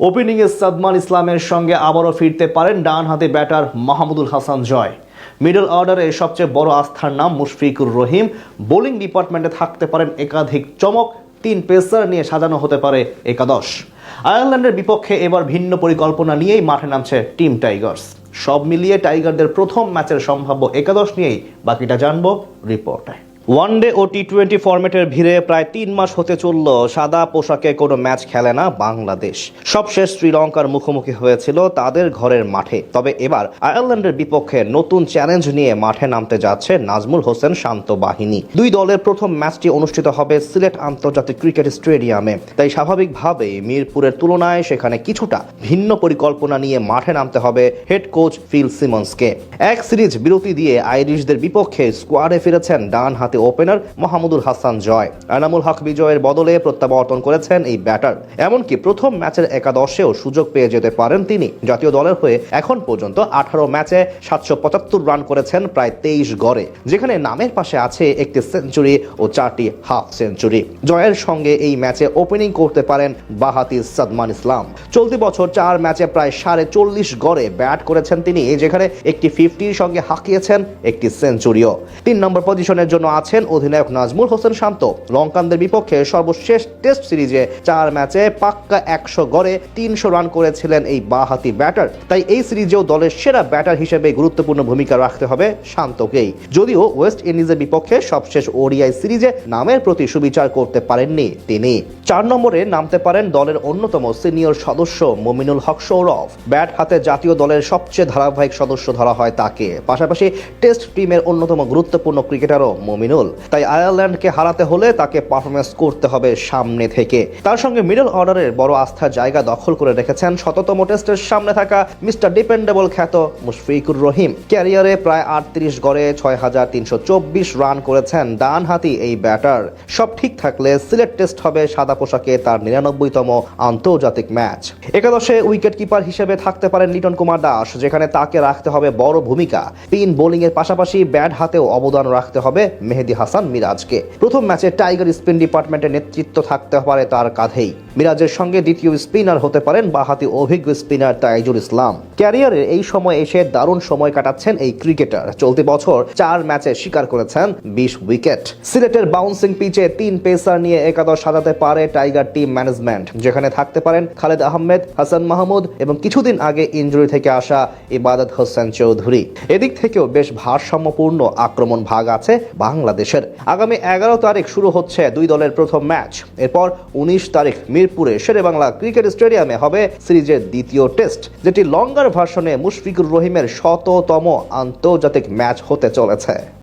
ওপেনিংয়ে সাদমান ইসলামের সঙ্গে আবারও ফিরতে পারেন ডান হাতে ব্যাটার মাহমুদুল হাসান জয়। মিডল অর্ডারে সবচেয়ে বড় আস্থার নাম মুশফিকুর রহিম। বোলিং ডিপার্টমেন্টে থাকতে পারেন একাধিক চমক, তিন পেসার নিয়ে সাজানো হতে পারে একাদশ। আয়ারল্যান্ডের বিপক্ষে এবার ভিন্ন পরিকল্পনা নিয়েই মাঠে নামছে টিম টাইগার্স সব মিলিয়ে টাইগারদের প্রথম ম্যাচের সম্ভাব্য একাদশ নিয়েই বাকিটা জানব রিপোর্টে। ওয়ানডে ও টি টোয়েন্টি ফরম্যাটের ভিড়ে প্রায় তিন মাস হতে চলল, সাদা পোশাকে কোনো ম্যাচ খেলে না বাংলাদেশ। সবশেষ শ্রীলঙ্কার মুখোমুখি হয়েছিল তাদের ঘরের মাঠে। তবে এবার আয়ারল্যান্ডের বিপক্ষে নতুন চ্যালেঞ্জ নিয়ে মাঠে নামতে যাচ্ছে নাজমুল হোসেন শান্ত বাহিনী। দুই দলের প্রথম ম্যাচটি অনুষ্ঠিত হবে সিলেট আন্তর্জাতিক ক্রিকেট স্টেডিয়ামে। তাই স্বাভাবিকভাবেই মিরপুরের তুলনায় সেখানে কিছুটা ভিন্ন পরিকল্পনা নিয়ে মাঠে নামতে হবে হেড কোচ ফিল সিমন্সকে। এক সিরিজ বিরতি দিয়ে আইরিশদের বিপক্ষে স্কোয়াডে ফিরেছেন ডান হাতে ওপেনার মাহমুদুল হাসান জয়। এনামুল হক বিজয়ের বদলে প্রত্যাবর্তন করেছেন এই ব্যাটার। এমনকি প্রথম ম্যাচের একাদশেও সুযোগ পেয়ে যেতে পারেন তিনি। জাতীয় দলের হয়ে এখন পর্যন্ত আঠারো ম্যাচে সাতশো পঁচাত্তর রান করেছেন প্রায় তেইশ গড়ে, যেখানে নামের পাশে আছে একটি সেঞ্চুরি ও চারটি হাফ সেঞ্চুরি। জয়ের সঙ্গে এই ম্যাচে ওপেনিং করতে পারেন বাহাতি সাদমান ইসলাম। চলতি বছর চার ম্যাচে প্রায় সাড়ে চল্লিশ গড়ে ব্যাট করেছেন তিনি, যেখানে একটি ফিফটির সঙ্গে হাঁকিয়েছেন একটি সেঞ্চুরিও। তিন নম্বর পজিশনের জন্য আছেন অধিনায়ক নাজমুল হোসেন শান্ত। লঙ্কানদের বিপক্ষে সর্বশেষ টেস্ট সিরিজে চার ম্যাচে পাক্কা একশো গড়ে তিনশো রান করেছিলেন এই বাহাতি ব্যাটার। তাই এই সিরিজেও দলের সেরা ব্যাটার হিসেবে গুরুত্বপূর্ণ ভূমিকা রাখতে হবে শান্তকেই। যদিও ওয়েস্ট ইন্ডিজের বিপক্ষে সবশেষ ওডিআই সিরিজে নামের প্রতি সুবিচার করতে পারেননি তিনি। চার নম্বরে নামতে পারেন দলের অন্যতম সিনিয়র সদস্য মমিনুল হক সৌরভ। ব্যাট হাতে জাতীয় দলের সবচেয়ে ধারাবাহিক সদস্য ধরা হয় তাকে। পাশাপাশি টেস্ট টিমের অন্যতম গুরুত্বপূর্ণ ক্রিকেটারও মমিনুল। তাই আয়ারল্যান্ডকে হারাতে হলে তাকে পারফরমেন্স করতে হবে সামনে থেকে। তার সঙ্গে মিডল অর্ডারের বড় আস্থার জায়গা দখল করে রেখেছেন শততম টেস্টের সামনে থাকা মিস্টার ডিপেন্ডেবল খ্যাত মুশফিকুর রহিম। ক্যারিয়ারে প্রায় আটত্রিশ গড়ে ছয় হাজার তিনশো চব্বিশ রান করেছেন ডান হাতি এই ব্যাটার। সব ঠিক থাকলে সিলেট টেস্ট হবে সাদা পোশাকে তার নিরানব্বইতম আন্তর্জাতিক ম্যাচ। একাদশে উইকেট কিপার হিসেবে থাকতে পারেন লিটন কুমার দাস, যেখানে তাকে রাখতে হবে বড় ভূমিকা। পিন বোলিং এর পাশাপাশি ব্যাট হাতেও অবদান রাখতে হবে মেহেদি হাসান মিরাজকে। প্রথম ম্যাচে টাইগার স্পিন ডিপার্টমেন্টের নেতৃত্ব থাকতে পারে তার কাঁধেই। মিরাজের সঙ্গে দ্বিতীয় স্পিনার হতে পারেন বাহাতি অভিজ্ঞ স্পিনার তাইজুল ইসলাম। ক্যারিয়ারের এই সময় এসে দারুণ সময় কাটাচ্ছেন এই ক্রিকেটার। চলতি বছর চার ম্যাচে শিকার করেছেন বিশ উইকেট। সিলেটের বাউন্সিং পিচে তিন পেসার নিয়ে একাদশ সাজাতে পারে টাইগার টিম ম্যানেজমেন্ট যেখানে থাকতে পারেন খালেদ আহমেদ, হাসান মাহমুদ এবং কিছুদিন আগে ইনজুরি থেকে আসা ইবাদত হোসেন চৌধুরী। এদিক থেকেও বেশ ভারসাম্যপূর্ণ আক্রমণ ভাগ আছে বাংলাদেশের। আগামী এগারো তারিখ শুরু হচ্ছে দুই দলের প্রথম ম্যাচ। এরপর উনিশ তারিখ মিরপুরে শেরে বাংলা ক্রিকেট স্টেডিয়ামে হবে সিরিজের দ্বিতীয় টেস্ট, যেটি লঙ্গার ভার্সনে মুশফিকুর রহিমের শততম আন্তর্জাতিক ম্যাচ হতে চলেছে।